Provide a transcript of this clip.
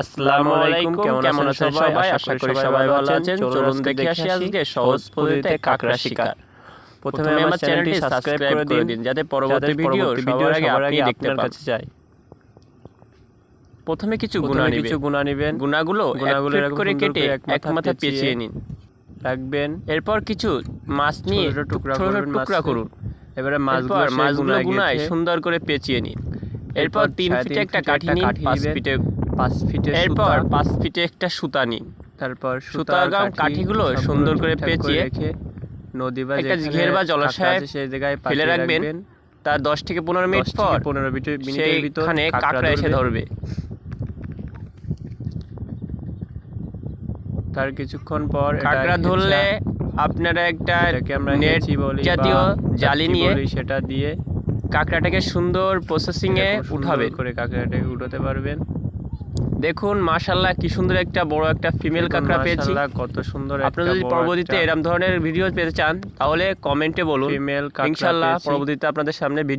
আসসালামু আলাইকুম কেমন আছেন সবাই? আশা করি সবাই ভালো আছেন। চলুন দেখে আসি আজকে সহজ পদ্ধতিতে কাঁকড়া শিকার। প্রথমে আমার চ্যানেলটি সাবস্ক্রাইব করে দিন যাতে পরবর্তী ভিডিও সবার আগে আপনি দেখতে কাছে যায় প্রথমে কিছু গুণা নিবেন। কিছু গুণা নেবেন। গুণাগুলো গুণাগুলো করে কেটে এক মাথা পেঁচিয়ে নিন। রাখবেন। এরপর কিছু মাছ নিয়ে টুকরা টুকরা করুন। এবারে মাছগুলো মাছগুলো গুনায় সুন্দর করে পেঁচিয়ে নিন। এরপর তিন ফিটে একটা কাঠি নিন পাঁচ ফিটে পাঁচ ফিটে এরপর পাঁচ ফিটে একটা সুতা নিন। তারপর সুতার গাম কাঠিগুলো সুন্দর করে পেঁচিয়ে রেখে নদী বা একটা ঘের বা জলাশয়ে সেই জায়গায় ফেলে রাখবেন। তার দশ থেকে পনেরো মিনিট পর পনেরো মিনিটের ভিতরে কাঁকড়া এসে ধরবে। তার কিছুক্ষণ পর কাঁকড়া ধরলে আপনারা একটা নেট জাতীয় জালি নিয়ে সেটা দিয়ে কাঁকড়াটাকে সুন্দর প্রসেসিং এ উঠাবে করে কাঁকড়াটাকে উঠাতে পারবেন। দেখুন মাশাল্লাহ কি সুন্দর একটা বড় একটা ফিমেল কাঁকড়া পেয়েছি। কত সুন্দর আপনি যদি পরবর্তীতে এরকম ধরনের ভিডিও পেতে চান তাহলে কমেন্টে বলুন। ফিমেল ইনশাআল্লাহ পরবর্তীতে আপনাদের সামনে ভিডিও